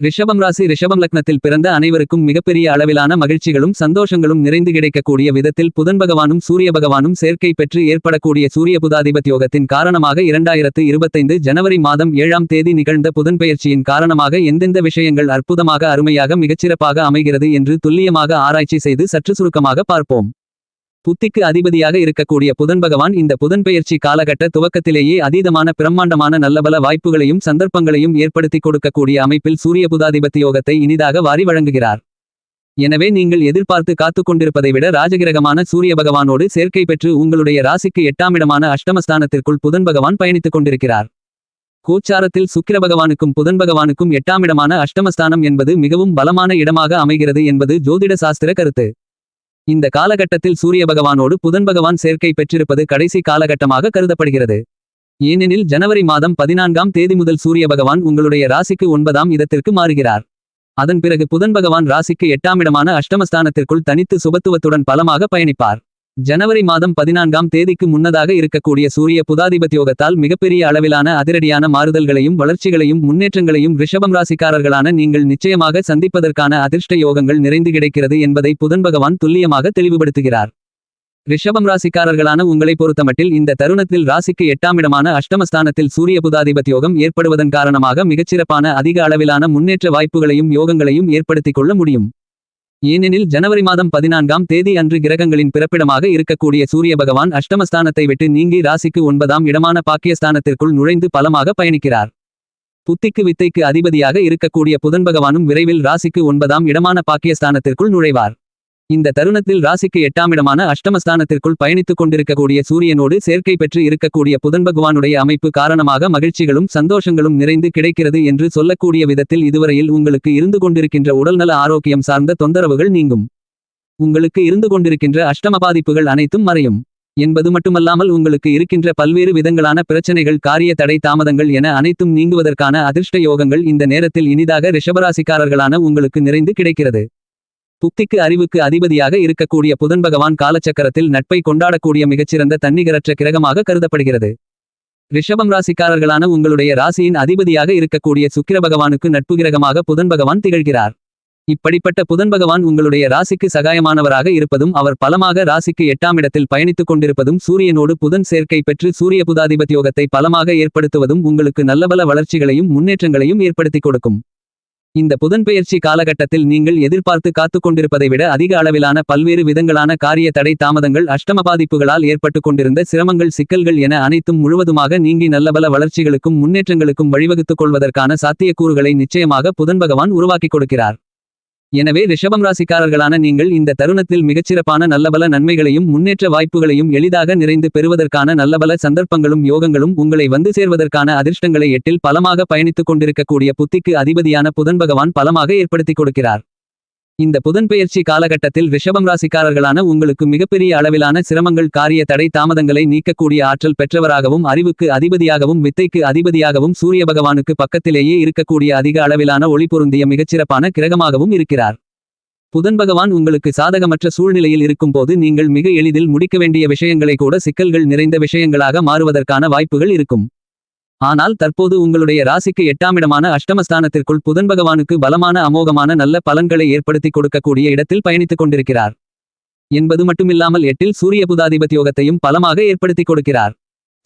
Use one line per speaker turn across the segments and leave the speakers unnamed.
ரிஷபம் ராசி ரிஷபம் லக்னத்தில் பிறந்த அனைவருக்கும் மிகப்பெரிய அளவிலான மகிழ்ச்சிகளும் சந்தோஷங்களும் நிறைந்து கிடைக்கக்கூடிய விதத்தில் புதன் பகவானும் சூரிய பகவானும் சேர்க்கை பெற்று ஏற்படக்கூடிய சூரிய புதாதிபத் யோகத்தின் காரணமாக இரண்டாயிரத்து இருபத்தைந்து ஜனவரி மாதம் ஏழாம் தேதி நிகழ்ந்த புதன்பெயர்ச்சியின் காரணமாக எந்தெந்த விஷயங்கள் அற்புதமாக அருமையாக மிகச்சிறப்பாக அமைகிறது என்று துல்லியமாக ஆராய்ச்சி செய்து சற்று சுருக்கமாக பார்ப்போம். புத்திக்கு அதிபதியாக இருக்கக்கூடிய புதன் பகவான் இந்த புதன்பெயர்ச்சி காலகட்ட துவக்கத்திலேயே அதீதமான பிரம்மாண்டமான நல்லபல வாய்ப்புகளையும் சந்தர்ப்பங்களையும் ஏற்படுத்திக் கொடுக்கக்கூடிய அமைப்பில் சூரிய புதாதிபத்தியோகத்தை இனிதாக வாரி வழங்குகிறார். எனவே நீங்கள் எதிர்பார்த்து காத்துக் கொண்டிருப்பதை விட ராஜகிரகமான சூரிய பகவானோடு சேர்க்கை பெற்று உங்களுடைய ராசிக்கு எட்டாமிடமான அஷ்டமஸ்தானத்திற்குள் புதன் பகவான் பயணித்துக் கொண்டிருக்கிறார். கோச்சாரத்தில் சுக்கிர பகவானுக்கும் புதன் பகவானுக்கும் எட்டாமிடமான அஷ்டமஸ்தானம் என்பது மிகவும் பலமான இடமாக அமைகிறது என்பது ஜோதிட சாஸ்திர கருத்து. இந்த காலகட்டத்தில் சூரிய பகவானோடு புதன் பகவான் சேர்க்கை பெற்றிருப்பது கடைசி காலகட்டமாக கருதப்படுகிறது. ஏனெனில் ஜனவரி மாதம் பதினான்காம் தேதி முதல் சூரிய பகவான் உங்களுடைய ராசிக்கு ஒன்பதாம் இடத்திற்கு மாறுகிறார். அதன் பிறகு புதன் பகவான் ராசிக்கு எட்டாமிடமான அஷ்டமஸ்தானத்திற்குள் தனித்து சுபத்துவத்துடன் பலமாக பயணிப்பார். ஜனவரி மாதம் பதினான்காம் தேதிக்கு முன்னதாக இருக்கக்கூடிய சூரிய புதாதிபத்தியோகத்தால் மிகப்பெரிய அளவிலான அதிரடியான மாறுதல்களையும் வளர்ச்சிகளையும் முன்னேற்றங்களையும் ரிஷபம் ராசிக்காரர்களான நீங்கள் நிச்சயமாக சந்திப்பதற்கான அதிர்ஷ்ட யோகங்கள் நிறைந்து கிடைக்கிறது என்பதை புதன் பகவான் துல்லியமாக தெளிவுபடுத்துகிறார். ரிஷபம் ராசிக்காரர்களான உங்களை பொறுத்தமட்டில் இந்த தருணத்தில் ராசிக்கு எட்டாமிடமான அஷ்டமஸ்தானத்தில் சூரிய புதாதிபத்தியோகம் ஏற்படுவதன் காரணமாக மிகச்சிறப்பான அதிக அளவிலான முன்னேற்ற வாய்ப்புகளையும் யோகங்களையும் ஏற்படுத்திக் கொள்ள முடியும். ஏனெனில் ஜனவரி மாதம் பதினான்காம் தேதி அன்று கிரகங்களின் பிறப்பிடமாக இருக்கக்கூடிய சூரிய பகவான் அஷ்டமஸ்தானத்தை விட்டு நீங்கி ராசிக்கு ஒன்பதாம் இடமான பாக்கியஸ்தானத்திற்குள் நுழைந்து பலமாக பயணிக்கிறார். புத்திக்கு வித்தைக்கு அதிபதியாக இருக்கக்கூடிய புதன் பகவானும் விரைவில் ராசிக்கு ஒன்பதாம் இடமான பாக்கியஸ்தானத்திற்குள் நுழைவார். இந்த தருணத்தில் ராசிக்கு எட்டாமிடமான அஷ்டமஸ்தானத்திற்குள் பயணித்துக் கொண்டிருக்கக்கூடிய சூரியனோடு சேர்க்கை பெற்று இருக்கக்கூடிய புதன் பகவானுடைய அமைப்பு காரணமாக மகிழ்ச்சிகளும் சந்தோஷங்களும் நிறைந்து கிடைக்கிறது என்று சொல்லக்கூடிய விதத்தில் இதுவரையில் உங்களுக்கு இருந்து கொண்டிருக்கின்ற உடல்நல ஆரோக்கியம் சார்ந்த தொந்தரவுகள் நீங்கும். உங்களுக்கு இருந்து கொண்டிருக்கின்ற அஷ்டம பாதிப்புகள் அனைத்தும் மறையும். என்பது மட்டுமல்லாமல் உங்களுக்கு இருக்கின்ற பல்வேறு விதங்களான பிரச்சனைகள் காரிய தடை தாமதங்கள் என அனைத்தும் நீங்குவதற்கான அதிர்ஷ்ட யோகங்கள் இந்த நேரத்தில் இனிதாக ரிஷபராசிக்காரர்களான உங்களுக்கு நிறைந்து கிடைக்கிறது. புத்திக்கு அறிவுக்கு அதிபதியாக இருக்கக்கூடிய புதன் பகவான் காலச்சக்கரத்தில் நட்பை கொண்டாடக்கூடிய மிகச்சிறந்த தன்னிகரற்ற கிரகமாக கருதப்படுகிறது. ரிஷபம் ராசிக்காரர்களான உங்களுடைய ராசியின் அதிபதியாக இருக்கக்கூடிய சுக்கிர பகவானுக்கு நட்பு கிரகமாக புதன் பகவான் திகழ்கிறார். இப்படிப்பட்ட புதன் பகவான் உங்களுடைய ராசிக்கு சகாயமானவராக இருப்பதும் அவர் பலமாக ராசிக்கு எட்டாம் இடத்தில் பயணித்துக் கொண்டிருப்பதும் சூரியனோடு புதன் சேர்க்கை பெற்று சூரிய புதாதிபத்தியோகத்தை பலமாக ஏற்படுத்துவதும் உங்களுக்கு நல்லபல வளர்ச்சிகளையும் முன்னேற்றங்களையும் ஏற்படுத்திக் கொடுக்கும். இந்த புதன்பெயர்ச்சி காலகட்டத்தில் நீங்கள் எதிர்பார்த்து காத்துக்கொண்டிருப்பதை விட அதிக அளவிலான பல்வேறு விதங்களான காரிய தடை தாமதங்கள் அஷ்டம பாதிப்புகளால் ஏற்பட்டுக் கொண்டிருந்த சிரமங்கள் சிக்கல்கள் என அனைத்தும் முழுவதுமாக நீங்கி நல்லபல வளர்ச்சிகளுக்கும் முன்னேற்றங்களுக்கும் வழிவகுத்துக் கொள்வதற்கான சாத்தியக்கூறுகளை நிச்சயமாக புதன் பகவான் உருவாக்கிக் கொடுக்கிறார். எனவே ரிஷபம் ராசிக்காரர்களான நீங்கள் இந்த தருணத்தில் மிகச்சிறப்பான நல்லபல நன்மைகளையும் முன்னேற்ற வாய்ப்புகளையும் எளிதாக நிறைந்து பெறுவதற்கான நல்லபல சந்தர்ப்பங்களும் யோகங்களும் உங்களை வந்து சேர்வதற்கான அதிர்ஷ்டங்களை எட்டில் பலமாக பயணித்துக் கொண்டிருக்கக்கூடிய புத்திக்கு அதிபதியான புதன் பகவான் பலமாக ஏற்படுத்திக் கொடுக்கிறார். இந்த புதன்பெயர்ச்சி காலகட்டத்தில் ரிஷபம் ராசிக்காரர்களான உங்களுக்கு மிகப்பெரிய அளவிலான சிரமங்கள் காரிய தடை தாமதங்களை நீக்கக்கூடிய ஆற்றல் பெற்றவராகவும் அறிவுக்கு அதிபதியாகவும் வித்தைக்கு அதிபதியாகவும் சூரிய பகவானுக்கு பக்கத்திலேயே இருக்கக்கூடிய அதிக அளவிலான ஒளி பொருந்திய மிகச்சிறப்பான கிரகமாகவும் இருக்கிறார். புதன் பகவான் உங்களுக்கு சாதகமற்ற சூழ்நிலையில் இருக்கும்போது நீங்கள் மிக எளிதில் முடிக்க வேண்டிய விஷயங்களை கூட சிக்கல்கள் நிறைந்த விஷயங்களாக மாறுவதற்கான வாய்ப்புகள் இருக்கும். ஆனால் தற்போது உங்களுடைய ராசிக்கு எட்டாமிடமான அஷ்டமஸ்தானத்திற்குள் புதன் பகவானுக்கு பலமான அமோகமான நல்ல பலன்களை ஏற்படுத்திக் கொடுக்கக்கூடிய இடத்தில் பயணித்துக் கொண்டிருக்கிறார். என்பது மட்டுமில்லாமல் எட்டில் சூரிய புதாதிபத்தியோகத்தையும் பலமாக ஏற்படுத்திக் கொடுக்கிறார்.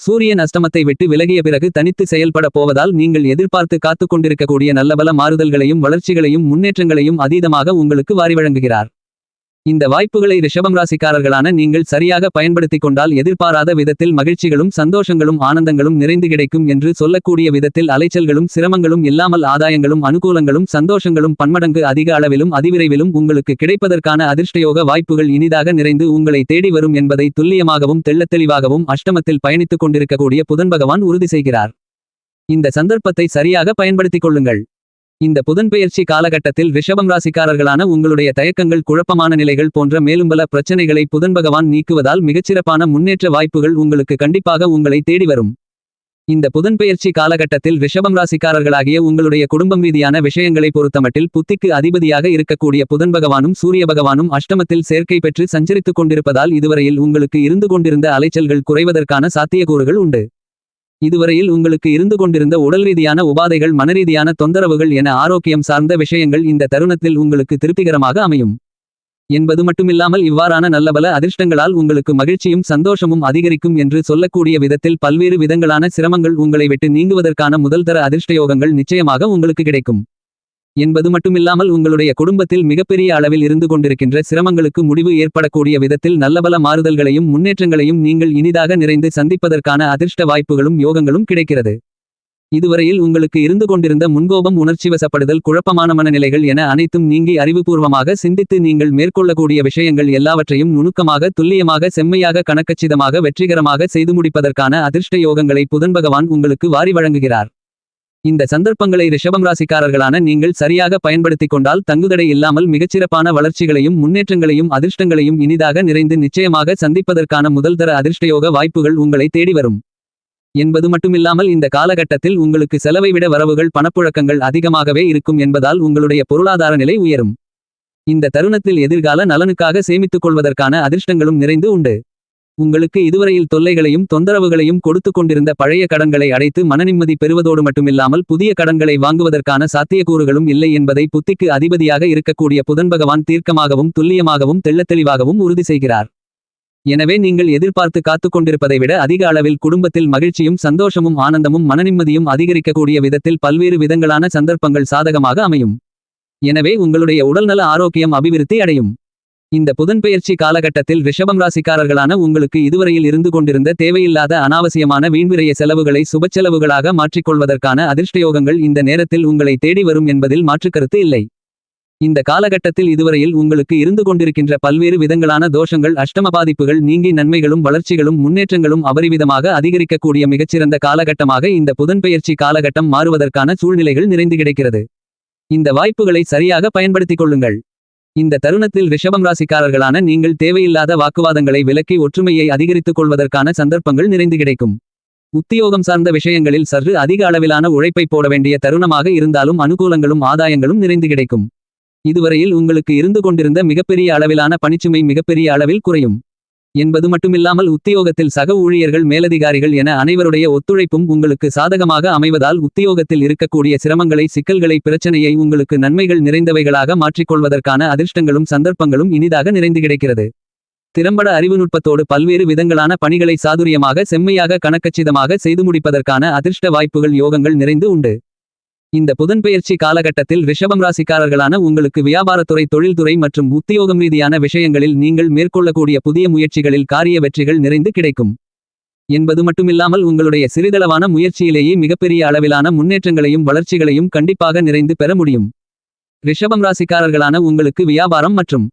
சூரியன் அஷ்டமத்தை விட்டு விலகிய பிறகு தனித்து செயல்பட போவதால் நீங்கள் எதிர்பார்த்து காத்துக் கொண்டிருக்கக்கூடிய நல்லபல மாறுதல்களையும் வளர்ச்சிகளையும் முன்னேற்றங்களையும் அதீதமாக உங்களுக்கு வாரி வழங்குகிறார். இந்த வாய்ப்புகளை ரிஷபம் ராசிக்காரர்களான நீங்கள் சரியாக பயன்படுத்திக் கொண்டால் எதிர்பாராத விதத்தில் மகிழ்ச்சிகளும் சந்தோஷங்களும் ஆனந்தங்களும் நிறைந்து கிடைக்கும் என்று சொல்லக்கூடிய விதத்தில் அலைச்சல்களும் சிரமங்களும் இல்லாமல் ஆதாயங்களும் அனுகூலங்களும் சந்தோஷங்களும் பன்மடங்கு அதிக அளவிலும் அதிவிரைவிலும் உங்களுக்கு கிடைப்பதற்கான அதிர்ஷ்டயோக வாய்ப்புகள் இனிதாக நிறைந்து உங்களை தேடி வரும் என்பதை துல்லியமாகவும் தெள்ளத்தெளிவாகவும் அஷ்டமத்தில் பயணித்துக் கொண்டிருக்கக்கூடிய புதன் பகவான் உறுதி செய்கிறார். இந்த சந்தர்ப்பத்தை சரியாக பயன்படுத்திக் கொள்ளுங்கள். இந்த புதன்பெயர்ச்சி காலகட்டத்தில் ரிஷபம் ராசிக்காரர்களான உங்களுடைய தயக்கங்கள் குழப்பமான நிலைகள் போன்ற மேலும் பல பிரச்சனைகளை புதன் பகவான் நீக்குவதால் மிகச்சிறப்பான முன்னேற்ற வாய்ப்புகள் உங்களுக்கு கண்டிப்பாக உங்களை தேடி வரும். இந்த புதன்பெயர்ச்சி காலகட்டத்தில் ரிஷபம் ராசிக்காரர்களாகிய உங்களுடைய குடும்பம் ரீதியான விஷயங்களை பொறுத்தமட்டில் புத்திக்கு அதிபதியாக இருக்கக்கூடிய புதன் பகவானும் சூரிய பகவானும் அஷ்டமத்தில் சேர்க்கை பெற்று சஞ்சரித்துக் கொண்டிருப்பதால் இதுவரையில் உங்களுக்கு இருந்து கொண்டிருந்த அலைச்சல்கள் குறைவதற்கான சாத்தியக்கூறுகள் உண்டு. இதுவரையில் உங்களுக்கு இருந்து கொண்டிருந்த உடல் ரீதியான உபாதைகள் மனரீதியான தொந்தரவுகள் என ஆரோக்கியம் சார்ந்த விஷயங்கள் இந்த தருணத்தில் உங்களுக்கு திருப்திகரமாக அமையும். என்பது மட்டுமில்லாமல் இவ்வாறான நல்லபல அதிர்ஷ்டங்களால் உங்களுக்கு மகிழ்ச்சியும் சந்தோஷமும் அதிகரிக்கும் என்று சொல்லக்கூடிய விதத்தில் பல்வேறு விதங்களான சிரமங்கள் உங்களை விட்டு நீங்குவதற்கான முதல்தர அதிர்ஷ்டயோகங்கள் நிச்சயமாக உங்களுக்கு கிடைக்கும். என்பது மட்டுமில்லாமல் உங்களுடைய குடும்பத்தில் மிகப்பெரிய அளவில் இருந்து கொண்டிருக்கின்ற சிரமங்களுக்கு முடிவு ஏற்படக்கூடிய விதத்தில் நல்லபல மாறுதல்களையும் முன்னேற்றங்களையும் நீங்கள் இனிதாக நிறைந்து சந்திப்பதற்கான அதிர்ஷ்ட வாய்ப்புகளும் யோகங்களும் கிடைக்கிறது. இதுவரையில் உங்களுக்கு இருந்து கொண்டிருந்த முன்கோபம் உணர்ச்சிவசப்படுதல் குழப்பமான மனநிலைகள் என அனைத்தும் நீங்கி அறிவுபூர்வமாக சிந்தித்து நீங்கள் மேற்கொள்ளக்கூடிய விஷயங்கள் எல்லாவற்றையும் நுணுக்கமாக துல்லியமாக செம்மையாக கணக்கச்சிதமாக வெற்றிகரமாக செய்து முடிப்பதற்கான அதிர்ஷ்ட யோகங்களை புதன் பகவான் உங்களுக்கு வாரி வழங்குகிறார். இந்த சந்தர்ப்பங்களை ரிஷபம் ராசிக்காரர்களான நீங்கள் சரியாக பயன்படுத்திக் கொண்டால் தங்குதடை இல்லாமல் மிகச்சிறப்பான வளர்ச்சிகளையும் முன்னேற்றங்களையும் அதிர்ஷ்டங்களையும் இனிதாக நிறைந்து நிச்சயமாக சந்திப்பதற்கான முதல்தர அதிர்ஷ்டயோக வாய்ப்புகள் உங்களை தேடி வரும். என்பது மட்டுமில்லாமல் இந்த காலகட்டத்தில் உங்களுக்கு செலவை விட வரவுகள் பணப்புழக்கங்கள் அதிகமாகவே இருக்கும் என்பதால் உங்களுடைய பொருளாதார நிலை உயரும். இந்த தருணத்தில் எதிர்கால நலனுக்காக சேமித்துக் கொள்வதற்கான அதிர்ஷ்டங்களும் நிறைந்து உண்டு. உங்களுக்கு இதுவரையில் தொல்லைகளையும் தொந்தரவுகளையும் கொடுத்து கொண்டிருந்த பழைய கடன்களை அடைத்து மனநிம்மதி பெறுவதோடு மட்டுமில்லாமல் புதிய கடன்களை வாங்குவதற்கான சாத்தியக்கூறுகளும் இல்லை என்பதை புத்திக்கு அதிபதியாக இருக்கக்கூடிய புதன் பகவான் தீர்க்கமாகவும் துல்லியமாகவும் தெள்ளத்தெளிவாகவும் உறுதி செய்கிறார். எனவே நீங்கள் எதிர்பார்த்து காத்துக் கொண்டிருப்பதை விட அதிக அளவில் குடும்பத்தில் மகிழ்ச்சியும் சந்தோஷமும் ஆனந்தமும் மனநிம்மதியும் அதிகரிக்கக்கூடிய விதத்தில் பல்வேறு விதங்களான சந்தர்ப்பங்கள் சாதகமாக அமையும். எனவே உங்களுடைய உடல்நல ஆரோக்கியம் அபிவிருத்தி அடையும். இந்த புதன்பெயர்ச்சி காலகட்டத்தில் ரிஷபம் ராசிக்காரர்களான உங்களுக்கு இதுவரையில் இருந்து கொண்டிருந்த தேவையில்லாத அனாவசியமான வீண்விரைய செலவுகளை சுபச்செலவுகளாக மாற்றிக்கொள்வதற்கான அதிர்ஷ்டயோகங்கள் இந்த நேரத்தில் உங்களை தேடி வரும் என்பதில் மாற்றுக்கருத்து இல்லை. இந்த காலகட்டத்தில் இதுவரையில் உங்களுக்கு இருந்து கொண்டிருக்கின்ற பல்வேறு விதங்களான தோஷங்கள் அஷ்டம பாதிப்புகள் நீங்கி நன்மைகளும் வளர்ச்சிகளும் முன்னேற்றங்களும் அபரிவிதமாக அதிகரிக்கக்கூடிய மிகச்சிறந்த காலகட்டமாக இந்த புதன்பெயர்ச்சி காலகட்டம் மாறுவதற்கான சூழ்நிலைகள் நிறைந்து கிடைக்கிறது. இந்த வாய்ப்புகளை சரியாக பயன்படுத்திக் கொள்ளுங்கள். இந்த தருணத்தில் ரிஷபம் ராசிக்காரர்களான நீங்கள் தேவையில்லாத வாக்குவாதங்களை விலக்கி ஒற்றுமையை அதிகரித்துக் கொள்வதற்கான சந்தர்ப்பங்கள் நிறைந்து கிடைக்கும். உத்தியோகம் சார்ந்த விஷயங்களில் சற்று அதிக அளவிலான உழைப்பை போட வேண்டிய தருணமாக இருந்தாலும் அனுகூலங்களும் ஆதாயங்களும் நிறைந்து கிடைக்கும். இதுவரையில் உங்களுக்கு இருந்து கொண்டிருந்த மிகப்பெரிய அளவிலான பணிச்சுமை மிகப்பெரிய அளவில் குறையும். என்பது மட்டுமில்லாமல் உத்தியோகத்தில் சக ஊழியர்கள் மேலதிகாரிகள் என அனைவருடைய ஒத்துழைப்பும் உங்களுக்கு சாதகமாக அமைவதால் உத்தியோகத்தில் இருக்கக்கூடிய சிரமங்களை சிக்கல்களை பிரச்சனையை உங்களுக்கு நன்மைகள் நிறைந்தவைகளாக மாற்றிக்கொள்வதற்கான அதிர்ஷ்டங்களும் சந்தர்ப்பங்களும் இனிதாக நிறைந்து கிடைக்கிறது. திறம்பட அறிவுநுட்பத்தோடு பல்வேறு விதங்களான பணிகளை சாதுரியமாக செம்மையாக கணக்கச்சிதமாக செய்து முடிப்பதற்கான அதிர்ஷ்ட வாய்ப்புகள் யோகங்கள் நிறைந்து உண்டு. இந்த புதன்பெயர்ச்சி காலகட்டத்தில் ரிஷபம் ராசிக்காரர்களான உங்களுக்கு வியாபாரத்துறை தொழில்துறை மற்றும் உத்தியோகம் ரீதியான விஷயங்களில் நீங்கள் மேற்கொள்ளக்கூடிய புதிய முயற்சிகளில் காரிய வெற்றிகள் நிறைந்து கிடைக்கும். என்பது மட்டுமில்லாமல் உங்களுடைய சிறிதளவான முயற்சியிலேயே மிகப்பெரிய அளவிலான முன்னேற்றங்களையும் வளர்ச்சிகளையும் கண்டிப்பாக நிறைந்து பெற முடியும். ரிஷபம் ராசிக்காரர்களான உங்களுக்கு வியாபாரம் மற்றும்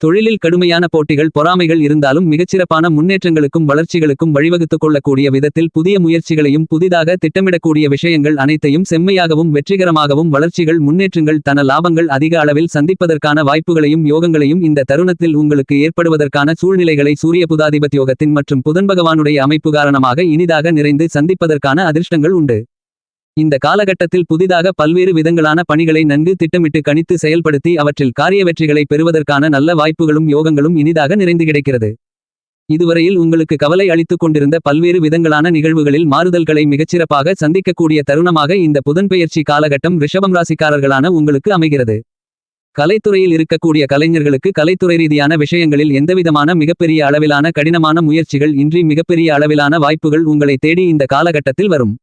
தொழிலில் கடுமையான போட்டிகள் பொறாமைகள் இருந்தாலும் மிகச்சிறப்பான முன்னேற்றங்களுக்கும் வளர்ச்சிகளுக்கும் வழிவகுத்துக் கொள்ளக்கூடிய விதத்தில் புதிய முயற்சிகளையும் புதிதாக திட்டமிடக்கூடிய விஷயங்கள் அனைத்தையும் செம்மையாகவும் வெற்றிகரமாகவும் வளர்ச்சிகள் முன்னேற்றங்கள் தன லாபங்கள் அதிக அளவில் சந்திப்பதற்கான வாய்ப்புகளையும் யோகங்களையும் இந்த தருணத்தில் உங்களுக்கு ஏற்படுவதற்கான சூழ்நிலைகளை சூரிய புதாதிபத்யோகத்தின் மற்றும் புதன் பகவானுடைய அமைப்பு காரணமாக இனிதாக நிறைந்து சந்திப்பதற்கான அதிர்ஷ்டங்கள் உண்டு. இந்த காலகட்டத்தில் புதிதாக பல்வேறு விதங்களான பணிகளை நன்கு திட்டமிட்டு கணித்து செயல்படுத்தி அவற்றில் காரிய வெற்றிகளை பெறுவதற்கான நல்ல வாய்ப்புகளும் யோகங்களும் இனிதாக நிறைந்து கிடைக்கிறது. இதுவரையில் உங்களுக்கு கவலை அளித்துக் கொண்டிருந்த பல்வேறு விதங்களான நிகழ்வுகளில் மாறுதல்களை மிகச்சிறப்பாக சந்திக்கக்கூடிய தருணமாக இந்த புதன்பெயர்ச்சி காலகட்டம் ரிஷபம் ராசிக்காரர்களான உங்களுக்கு அமைகிறது. கலைத்துறையில் இருக்கக்கூடிய கலைஞர்களுக்கு கலைத்துறை ரீதியான விஷயங்களில் எந்தவிதமான மிகப்பெரிய அளவிலான கடினமான முயற்சிகள் இன்றி மிகப்பெரிய அளவிலான வாய்ப்புகள் உங்களை தேடி இந்த காலகட்டத்தில் வரும்.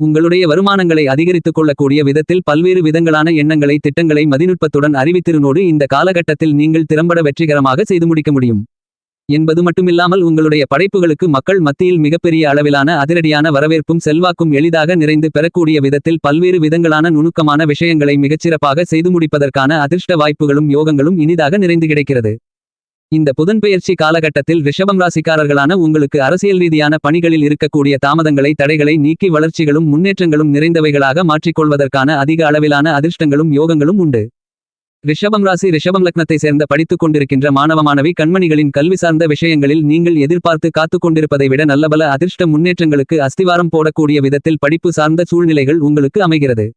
உங்களுடைய வருமானங்களை அதிகரித்துக் கொள்ளக்கூடிய விதத்தில் பல்வேறு விதங்களான எண்ணங்களை திட்டங்களை மதிநுட்பத்துடன் அறிவித்திருநோடு இந்த காலகட்டத்தில் நீங்கள் திறம்பட வெற்றிகரமாக செய்து முடிக்க முடியும். என்பது மட்டுமில்லாமல் உங்களுடைய படைப்புகளுக்கு மக்கள் மத்தியில் மிகப்பெரிய அளவிலான அதிரடியான வரவேற்பும் செல்வாக்கும் எளிதாக நிறைந்து பெறக்கூடிய விதத்தில் பல்வேறு விதங்களான நுணுக்கமான விஷயங்களை மிகச்சிறப்பாக செய்து முடிப்பதற்கான அதிர்ஷ்ட வாய்ப்புகளும் யோகங்களும் இனிதாக நிறைந்து கிடைக்கிறது. இந்த புதன்பெயர்ச்சி காலகட்டத்தில் ரிஷபம் ராசிக்காரர்களான உங்களுக்கு அரசியல் ரீதியான பணிகளில் இருக்கக்கூடிய தாமதங்களை தடைகளை நீக்கி வளர்ச்சிகளும் முன்னேற்றங்களும் நிறைந்தவைகளாக மாற்றிக்கொள்வதற்கான அதிக அளவிலான அதிர்ஷ்டங்களும் யோகங்களும் உண்டு. ரிஷபம் ராசி ரிஷபம் லக்னத்தை சேர்ந்த படித்துக் கொண்டிருக்கின்ற மாணவ மாணவி கண்மணிகளின் கல்வி சார்ந்த விஷயங்களில் நீங்கள் எதிர்பார்த்து காத்துக்கொண்டிருப்பதை விட நல்லபல அதிர்ஷ்ட முன்னேற்றங்களுக்கு அஸ்திவாரம் போடக்கூடிய விதத்தில் படிப்பு சார்ந்த சூழ்நிலைகள் உங்களுக்கு அமைகிறது.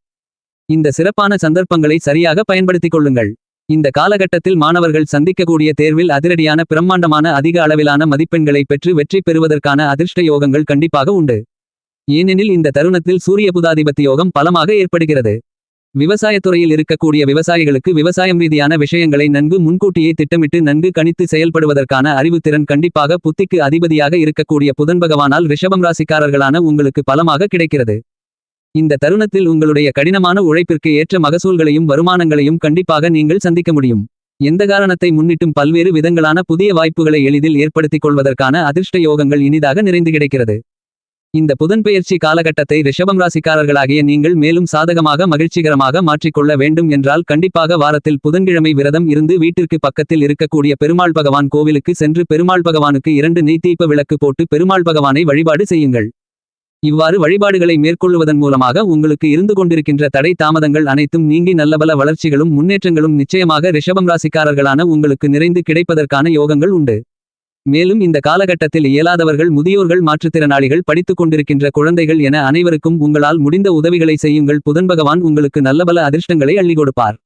இந்த சிறப்பான சந்தர்ப்பங்களை சரியாக பயன்படுத்திக் கொள்ளுங்கள். இந்த காலகட்டத்தில் மாணவர்கள் சந்திக்கக்கூடிய தேர்வில் அதிரடியான பிரம்மாண்டமான அதிக அளவிலான மதிப்பெண்களை பெற்று வெற்றி பெறுவதற்கான அதிர்ஷ்ட யோகங்கள் கண்டிப்பாக உண்டு. ஏனெனில் இந்த தருணத்தில் சூரிய புதாதிபத்தி யோகம் பலமாக ஏற்படுகிறது. விவசாயத்துறையில் இருக்கக்கூடிய விவசாயிகளுக்கு விவசாயம் ரீதியான விஷயங்களை நன்கு முன்கூட்டியே திட்டமிட்டு நன்கு கணித்து செயல்படுவதற்கான அறிவுத்திறன் கண்டிப்பாக புத்திக்கு அதிபதியாக இருக்கக்கூடிய புதன் பகவானால் ரிஷபம் ராசிக்காரர்களான உங்களுக்கு பலமாக கிடைக்கிறது. இந்த தருணத்தில் உங்களுடைய கடினமான உழைப்பிற்கு ஏற்ற மகசூல்களையும் வருமானங்களையும் கண்டிப்பாக நீங்கள் சந்திக்க முடியும். எந்த காரணத்தை முன்னிட்டும் பல்வேறு விதங்களான புதிய வாய்ப்புகளை எளிதில் ஏற்படுத்திக் கொள்வதற்கான அதிர்ஷ்ட யோகங்கள் இனிதாக நிறைந்து கிடைக்கிறது. இந்த புதன்பெயர்ச்சி காலகட்டத்தை ரிஷபம் ராசிக்காரர்களாகிய நீங்கள் மேலும் சாதகமாக மகிழ்ச்சிகரமாக மாற்றிக்கொள்ள வேண்டும் என்றால் கண்டிப்பாக வாரத்தில் புதன்கிழமை விரதம் இருந்து வீட்டிற்கு பக்கத்தில் இருக்கக்கூடிய பெருமாள் பகவான் கோவிலுக்கு சென்று பெருமாள் பகவானுக்கு இரண்டு நெய்தீப விளக்கு போட்டு பெருமாள் பகவானை வழிபாடு செய்யுங்கள். இவ்வாறு வழிபாடுகளை மேற்கொள்வதன் மூலமாக உங்களுக்கு இருந்து கொண்டிருக்கின்ற தடை தாமதங்கள் அனைத்தும் நீங்கி நல்லபல வளர்ச்சிகளும் முன்னேற்றங்களும் நிச்சயமாக ரிஷபம் ராசிக்காரர்களான உங்களுக்கு நிறைந்து கிடைப்பதற்கான யோகங்கள் உண்டு. மேலும் இந்த காலகட்டத்தில் இயலாதவர்கள் முதியோர்கள் மாற்றுத்திறனாளிகள் படித்துக் கொண்டிருக்கின்ற குழந்தைகள் என அனைவருக்கும் உங்களால் முடிந்த உதவிகளை செய்யுங்கள். புதன் பகவான் உங்களுக்கு நல்லபல அதிர்ஷ்டங்களை அள்ளி கொடுப்பார்.